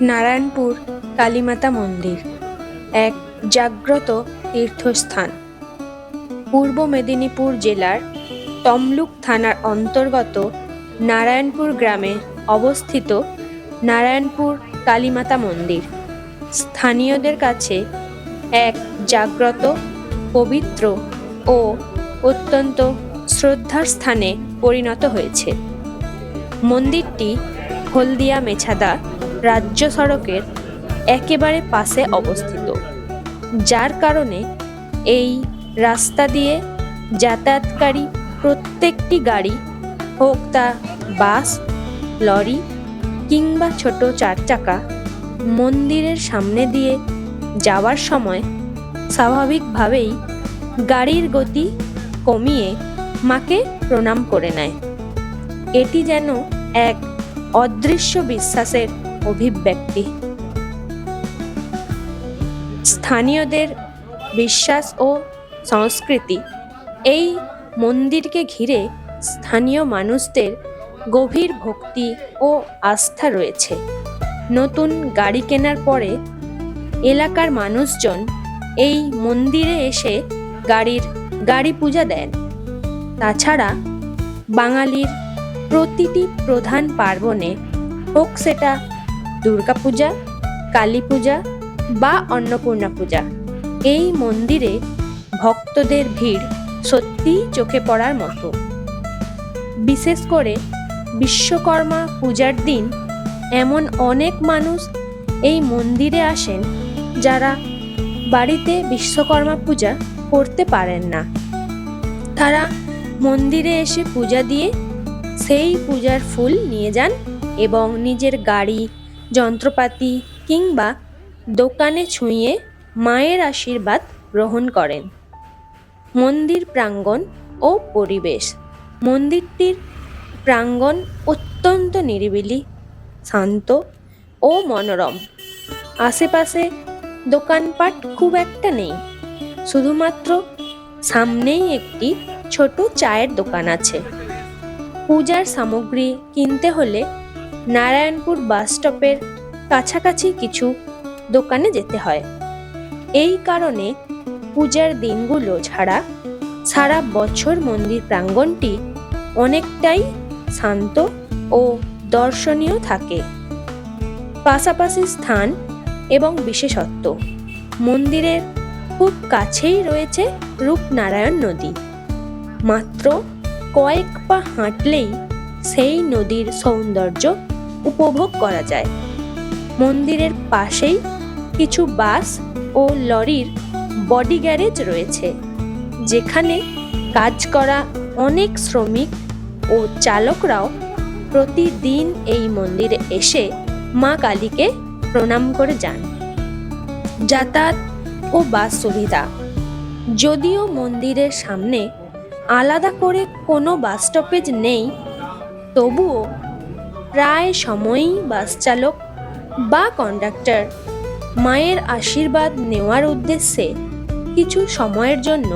নারায়ণপুর কালীমাতা মন্দির, এক জাগ্রত তীর্থস্থান। পূর্ব মেদিনীপুর জেলার তমলুক থানার অন্তর্গত নারায়ণপুর গ্রামে অবস্থিত নারায়ণপুর কালীমাতা মন্দির। স্থানীয়দের কাছে এক জাগ্রত, পবিত্র ও অত্যন্ত শ্রদ্ধার স্থানে পরিণত হয়েছে। মন্দিরটি হলদিয়া মেছাদা রাজ্য সড়কের একেবারে পাশে অবস্থিত, যার কারণে এই রাস্তা দিয়ে যাতায়াতকারী প্রত্যেকটি গাড়ি, হোক তা বাস, লরি কিংবা ছোট চার চাকা মন্দিরের সামনে দিয়ে যাওয়ার সময় স্বাভাবিকভাবেই গাড়ির গতি কমিয়ে মাকে প্রণাম করে নেয়। এটি যেন এক অদৃশ্য বিশ্বাসের অভিব্যক্তি। স্থানীয়দের বিশ্বাস ও সংস্কৃতি। এই মন্দিরকে ঘিরে স্থানীয় মানুষদের গভীর ভক্তি ও আস্থা রয়েছে। নতুন গাড়ি কেনার পরে এলাকার মানুষজন এই মন্দিরে এসে গাড়ির গাড়ি পূজা দেন। তাছাড়া বাঙালির প্রতিটি প্রধান পার্বণে হোক সেটা দুর্গাপূজা কালী পূজা বা অন্নপূর্ণা পূজা। এই মন্দিরে ভক্তদের ভিড় সত্যিই চোখে পড়ার মতো। বিশেষ করে বিশ্বকর্মা পূজার দিন এমন অনেক মানুষ এই মন্দিরে আসেন যারা বাড়িতে বিশ্বকর্মা পূজা করতে পারেন না। তারা মন্দিরে এসে পূজা দিয়ে সেই পূজার ফুল নিয়ে যান এবং নিজের গাড়ি যন্ত্রপাতি কিংবা দোকানে ছুঁয়ে মায়ের আশীর্বাদ গ্রহণ করেন। মন্দির প্রাঙ্গণ ও পরিবেশ। মন্দিরটির প্রাঙ্গণ অত্যন্ত নিরিবিলি, শান্ত ও মনোরম। আশেপাশে দোকানপাট খুব একটা নেই। শুধুমাত্র সামনেই একটি ছোট চায়ের দোকান আছে। পূজার সামগ্রী কিনতে হলে নারায়ণপুর বাস স্টপের কাছাকাছি কিছু দোকানে যেতে হয়। এই কারণে পূজার দিনগুলো ছাড়া সারা বছর মন্দির প্রাঙ্গণটি অনেকটাই শান্ত ও দর্শনীয় থাকে। পাশাপাশি স্থান এবং বিশেষত্ব। মন্দিরের খুব কাছেই রয়েছে রূপনারায়ণ নদী। মাত্র কয়েক পা হাঁটলেই সেই নদীর সৌন্দর্য উপভোগ করা যায়। মন্দিরের পাশেই কিছু বাস ও লরির বডি গ্যারেজ রয়েছে, যেখানে কাজ করা অনেক শ্রমিক ও চালকরাও প্রতিদিন এই মন্দিরে এসে মা কালীকে প্রণাম করে যান। যাতায়াত ও বাস সুবিধা। যদিও মন্দিরের সামনে আলাদা করে কোনো বাস স্টপেজ নেই, তবুও প্রায় সময়ই বাস চালক বা কন্ডাক্টর মায়ের আশীর্বাদ নেওয়ার উদ্দেশ্যে কিছু সময়ের জন্য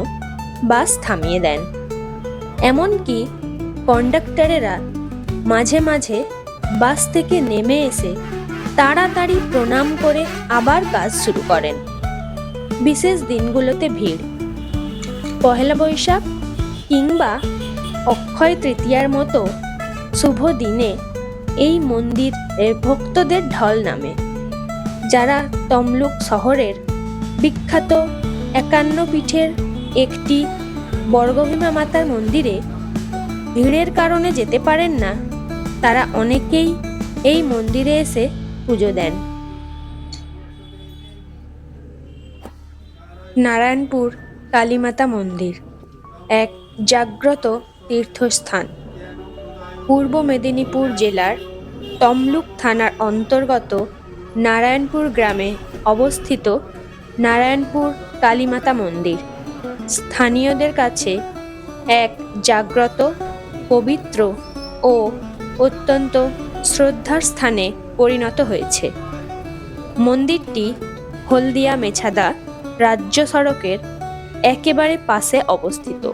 বাস থামিয়ে দেন। এমনকি কন্ডাক্টরেরা মাঝে মাঝে বাস থেকে নেমে এসে তাড়াতাড়ি প্রণাম করে আবার কাজ শুরু করেন। বিশেষ দিনগুলোতে ভিড়। পহেলা বৈশাখ কিংবা অক্ষয় তৃতীয়ার মতো শুভ দিনে এই মন্দির ভক্তদের ঢল নামে। যারা তমলুক শহরের বিখ্যাত একান্ন পীঠের একটি বর্গভীমা মাতার মন্দিরে ভিড়ের কারণে যেতে পারেন না, তারা অনেকেই এই মন্দিরে এসে পুজো দেন। নারায়ণপুর কালীমাতা মন্দির, এক জাগ্রত তীর্থস্থান। পূর্ব মেদিনীপুর জেলার তমলুক থানার অন্তর্গত নারায়ণপুর গ্রামে অবস্থিত নারায়ণপুর কালীমাতা মন্দির। স্থানীয়দের কাছে এক জাগ্রত, পবিত্র ও অত্যন্ত শ্রদ্ধার স্থানে পরিণত হয়েছে। মন্দিরটি হলদিয়া মেছাদা রাজ্য সড়কের একেবারে পাশে অবস্থিত,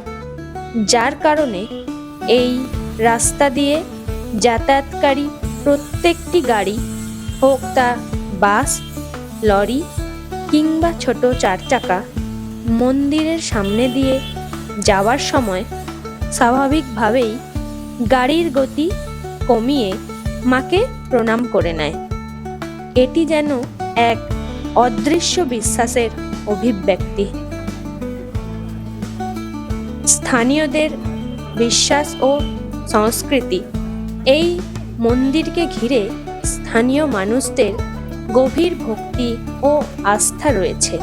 যার কারণে এই রাস্তা দিয়ে যাতায়াতকারী প্রত্যেকটি গাড়ি, হোক তা বাস, লরি কিংবা ছোট চার চাকা মন্দিরের সামনে দিয়ে যাওয়ার সময় স্বাভাবিকভাবেই গাড়ির গতি কমিয়ে মাকে প্রণাম করে নেয়। এটি যেন এক অদৃশ্য বিশ্বাসের অভিব্যক্তি। স্থানীয়দের বিশ্বাস ও সংস্কৃতি। এই মন্দিরকে ঘিরে স্থানীয় মানুষদের গভীর ভক্তি ও আস্থা রয়েছে।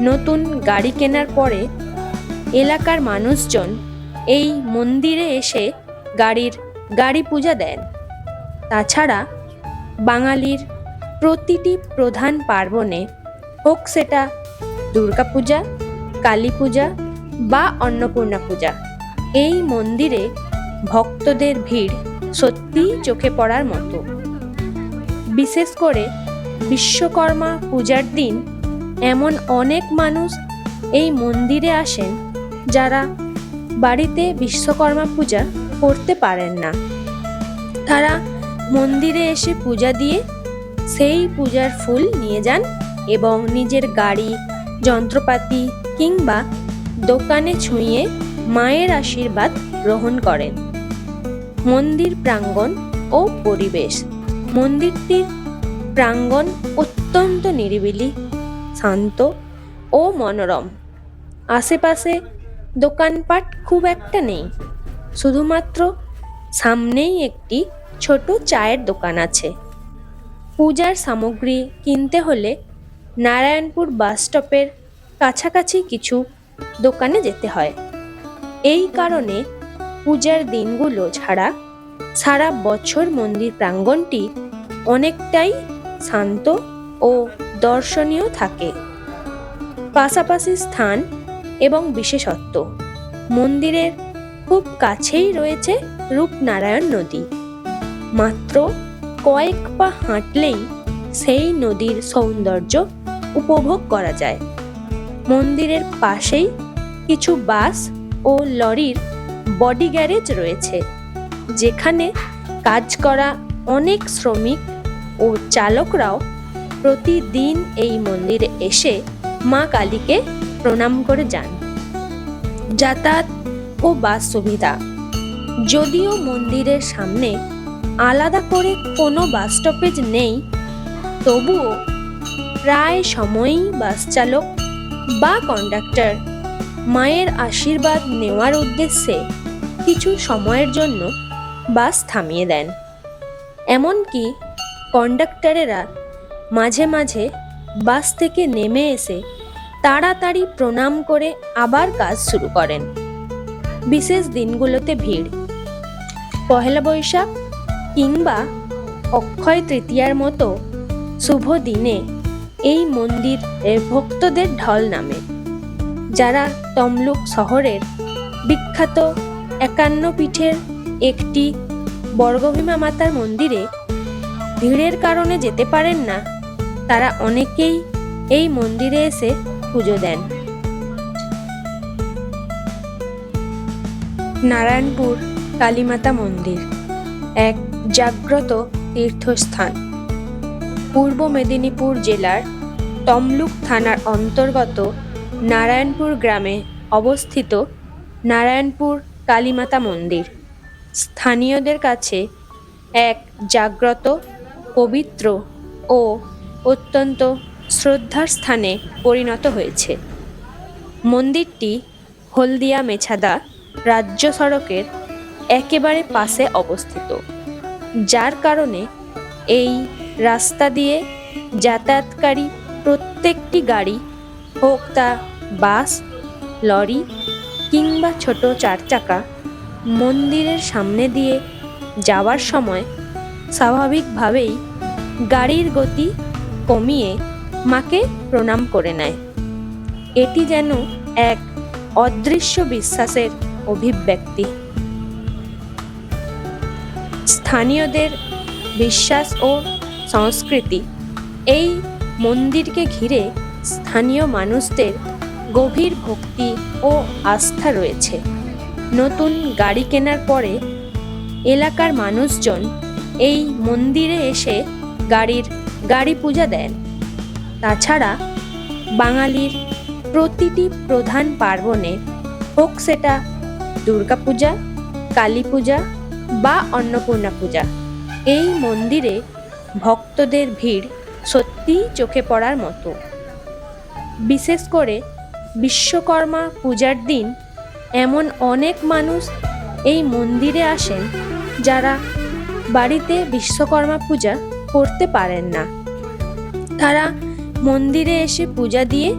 নতুন গাড়ি কেনার পরে এলাকার মানুষজন এই মন্দিরে এসে গাড়ির গাড়ি পূজা দেন। তাছাড়া বাঙালির প্রতিটি প্রধান পার্বণে হোক সেটা দুর্গাপূজা কালী পূজা বা অন্নপূর্ণা পূজা। এই মন্দিরে ভক্তদের ভিড় সত্যিই চোখে পড়ার মতো। বিশেষ করে বিশ্বকর্মা পূজার দিন এমন অনেক মানুষ এই মন্দিরে আসেন যারা বাড়িতে বিশ্বকর্মা পূজা করতে পারেন না। তারা মন্দিরে এসে পূজা দিয়ে সেই পূজার ফুল নিয়ে যান এবং নিজের গাড়ি, যন্ত্রপাতি কিংবা দোকানে ছুঁয়ে মায়ের আশীর্বাদ গ্রহণ করেন। মন্দির প্রাঙ্গণ ও পরিবেশ। মন্দিরটির প্রাঙ্গণ অত্যন্ত নিরিবিলি, শান্ত ও মনোরম। আশেপাশে দোকানপাট খুব একটা নেই। শুধুমাত্র সামনেই একটি ছোট চায়ের দোকান আছে। পূজার সামগ্রী কিনতে হলে নারায়ণপুর বাস স্টপের কাছাকাছি কিছু দোকানে যেতে হয়। এই কারণে পূজার দিনগুলো ছাড়া সারা বছর মন্দির প্রাঙ্গণটি অনেকটাই শান্ত ও দর্শনীয় থাকে। পাশাপাশি স্থান এবং বিশেষত্ব। মন্দিরের খুব কাছেই রয়েছে রূপনারায়ণ নদী। মাত্র কয়েক পা হাঁটলেই সেই নদীর সৌন্দর্য উপভোগ করা যায়। মন্দিরের পাশেই কিছু বাস ও লরির বডি গ্যারেজ রয়েছে, যেখানে কাজ করা অনেক শ্রমিক ও চালকরাও প্রতিদিন এই মন্দিরে এসে মা কালীকে প্রণাম করে যান। যাতায়াত ও বাস সুবিধা। যদিও মন্দিরের সামনে আলাদা করে কোনো বাস স্টপেজ নেই, তবুও প্রায় সময়ই বাস চালক বা কন্ডাক্টর মায়ের আশীর্বাদ নেওয়ার উদ্দেশ্যে কিছু সময়ের জন্য বাস থামিয়ে দেন। এমনকি কন্ডাক্টরেরা মাঝে মাঝে বাস থেকে নেমে এসে তাড়াতাড়ি প্রণাম করে আবার কাজ শুরু করেন। বিশেষ দিনগুলোতে ভিড়। পহেলা বৈশাখ কিংবা অক্ষয় তৃতীয়ার মতো শুভ দিনে এই মন্দির ভক্তদের ঢল নামে। যারা তমলুক শহরের বিখ্যাত একান্ন পীঠের একটি বর্গভীমা মাতার মন্দিরে ভিড়ের কারণে যেতে পারেন না, তারা অনেকেই এই মন্দিরে এসে পুজো দেন। নারায়ণপুর কালীমাতা মন্দির এক জাগ্রত তীর্থস্থান। পূর্ব মেদিনীপুর জেলার তমলুক থানার অন্তর্গত নারায়ণপুর গ্রামে অবস্থিত নারায়ণপুর কালীমাতা মন্দির। স্থানীয়দের কাছে এক জাগ্রত, পবিত্র ও অত্যন্ত শ্রদ্ধার স্থানে পরিণত হয়েছে। মন্দিরটি হলদিয়া মেছাদা রাজ্য সড়কের একেবারে পাশে অবস্থিত, যার কারণে এই রাস্তা দিয়ে যাতায়াতকারী প্রত্যেকটি গাড়ি হোক তা বাস, লরি কিংবা ছোট চার চাকা মন্দিরের সামনে দিয়ে যাওয়ার সময় স্বাভাবিকভাবেই গাড়ির গতি কমিয়ে মাকে প্রণাম করে নেয়। এটি যেন এক অদৃশ্য বিশ্বাসের অভিব্যক্তি। স্থানীয়দের বিশ্বাস ও সংস্কৃতি এই মন্দিরকে ঘিরে স্থানীয় মানুষদের গভীর ভক্তি ও আস্থা রয়েছে। নতুন গাড়ি কেনার পরে এলাকার মানুষজন এই মন্দিরে এসে গাড়ির গাড়ি পূজা দেন। তাছাড়া বাঙালির প্রতিটি প্রধান পার্বণে হোক সেটা দুর্গাপূজা কালী পূজা বা অন্নপূর্ণা পূজা। এই মন্দিরে ভক্তদের ভিড় সত্যিই চোখে পড়ার মতো। বিশেষ করে বিশ্বকর্মা পূজার দিন এমন অনেক মানুষ এই মন্দিরে আসেন যারা বাড়িতে বিশ্বকর্মা পূজা করতে পারেন না। তারা মন্দিরে এসে পূজা দিয়ে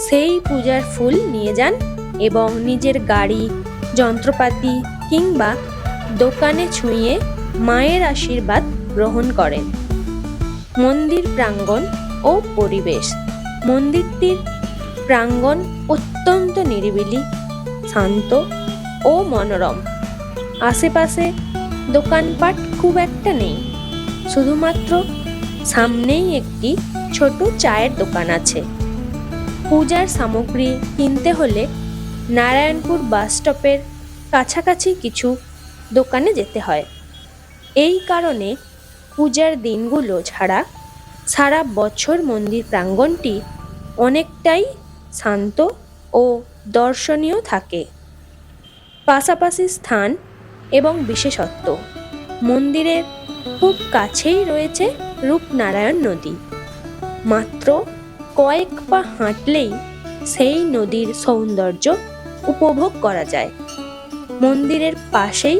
সেই পূজার ফুল নিয়ে যান এবং নিজের গাড়ি, যন্ত্রপাতি কিংবা দোকানে ছুঁয়ে মায়ের আশীর্বাদ গ্রহণ করেন। মন্দির প্রাঙ্গণ ও পরিবেশ মন্দিরটির প্রাঙ্গণ অত্যন্ত নিরিবিলি, শান্ত ও মনোরম। আশেপাশে দোকানপাট খুব একটা নেই। শুধুমাত্র সামনেই একটি ছোট চায়ের দোকান আছে। পূজার সামগ্রী কিনতে হলে নারায়ণপুর বাস স্টপের কাছাকাছি কিছু দোকানে যেতে হয়। এই কারণে পূজার দিনগুলো ছাড়া সারা বছর মন্দির প্রাঙ্গণটি অনেকটাই শান্ত ও দর্শনীয় থাকে। পাশাপাশি স্থান এবং বিশেষত্ব। মন্দিরের খুব কাছেই রয়েছে রূপনারায়ণ নদী। মাত্র কয়েক পা হাঁটলেই সেই নদীর সৌন্দর্য উপভোগ করা যায়। মন্দিরের পাশেই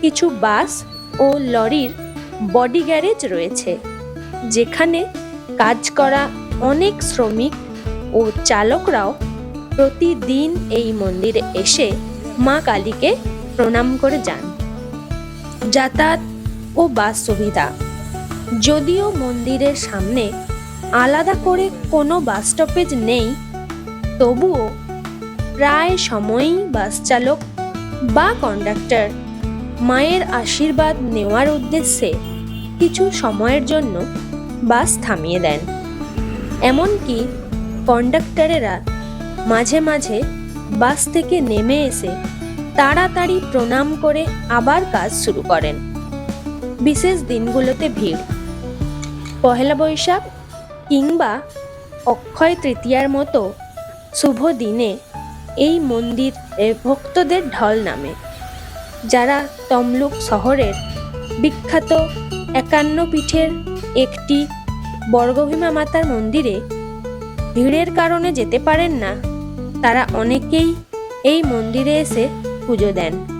কিছু বাস ও লরির বডি গ্যারেজ রয়েছে, যেখানে কাজ করা অনেক শ্রমিক ও চালকরাও প্রতিদিন এই মন্দিরে এসে মা কালীকে প্রণাম করে যান। যাতায়াত ও বাস সুবিধা। যদিও মন্দিরের সামনে আলাদা করে কোনো বাস স্টপেজ নেই, তবুও প্রায় সময়ই বাস চালক বা কন্ডাক্টর মায়ের আশীর্বাদ নেওয়ার উদ্দেশ্যে কিছু সময়ের জন্য বাস থামিয়ে দেন। এমনকি কন্ডাক্টরেরা মাঝে মাঝে বাস থেকে নেমে এসে তাড়াতাড়ি প্রণাম করে আবার কাজ শুরু করেন। বিশেষ দিনগুলোতে ভিড়। পহেলা বৈশাখ কিংবা অক্ষয় তৃতীয়ার মতো শুভ দিনে এই মন্দির ভক্তদের ঢল নামে। যারা তমলুক শহরের বিখ্যাত একান্ন পীঠের একটি বর্গভীমা মাতার মন্দিরে ভিড়ের কারণে যেতে পারেন না। তারা অনেকেই এই মন্দিরে এসে পুজো দেন।